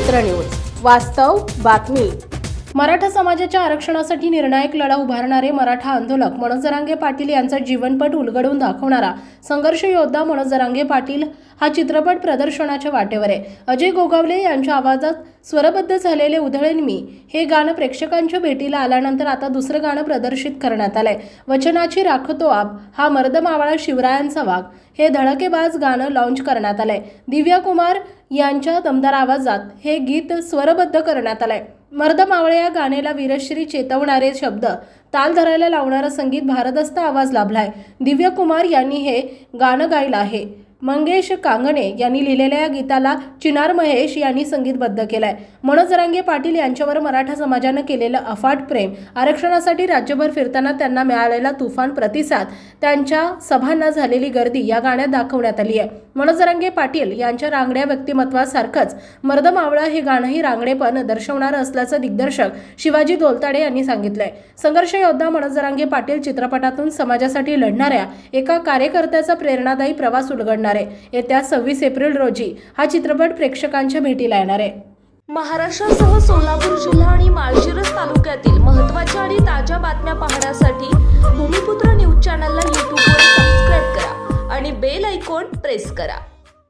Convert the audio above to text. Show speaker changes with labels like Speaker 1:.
Speaker 1: सूत्र न्यूज वास्तव बातमी. मराठा समाजाच्या आरक्षणासाठी निर्णायक लढा उभारणारे मराठा आंदोलक मनोज जरांगे पाटील यांचा जीवनपट उलगडून दाखवणारा संघर्ष योद्धा मनोज जरांगे पाटील हा चित्रपट प्रदर्शनाच्या वाटेवर आहे. अजय गोगावले यांच्या आवाजात स्वरबद्ध झालेले उधळेन मी हे गाणं प्रेक्षकांच्या भेटीला आल्यानंतर आता दुसरं गाणं प्रदर्शित करण्यात आलंय. वचनाची राखतो आप हा मर्दमावळा शिवरायांचा वाघ. हे धडकेबाज गाणं लॉन्च करण्यात आलंय. दिव्या कुमार यांच्या दमदार आवाजात हे गीत स्वरबद्ध करण्यात आलंय. मर्द मावळे या गाण्याला वीरश्री चेतवणारे शब्द. ताल धरायला लावणारं संगीत भारदस्त आवाज लाभलाय. दिव्या कुमार यांनी हे गाणं गायलं आहे. मंगेश कांगणे यांनी लिहिलेल्या या गीताला चिनार महेश यांनी संगीतबद्ध केलंय. मनोज रांगे पाटील यांच्यावर मराठा समाजानं केलेलं अफाट प्रेम आरक्षणासाठी राज्यभर फिरताना त्यांना मिळालेला तुफान प्रतिसाद त्यांच्या सभांना झालेली गर्दी या गाण्यात दाखवण्यात आली आहे. मनोज रांगे पाटील यांच्या रांगड्या व्यक्तिमत्वासारखंच मर्द मावळा हे गाणंही रांगडेपण दर्शवणारं असल्याचं दिग्दर्शक शिवाजी दोलताडे यांनी सांगितलंय. संघर्ष योद्धा मनोज रांगे पाटील चित्रपटातून समाजासाठी लढणाऱ्या एका कार्यकर्त्याचा प्रेरणादायी प्रवास उलगडणार आहे. येत्या सव्वीस एप्रिल रोजी हा चित्रपट प्रेक्षकांच्या भेटीला येणार आहे.
Speaker 2: महाराष्ट्रासह सोलापूर जिल्हा आणि माळशिरस तालुक्यातील महत्त्वाच्या आणि ताज्या बातम्या पाहण्यासाठी भूमिपुत्र न्यूज चॅनलला यूट्यूबवर सबस्क्राईब करा आणि बेल ऐकॉन प्रेस करा.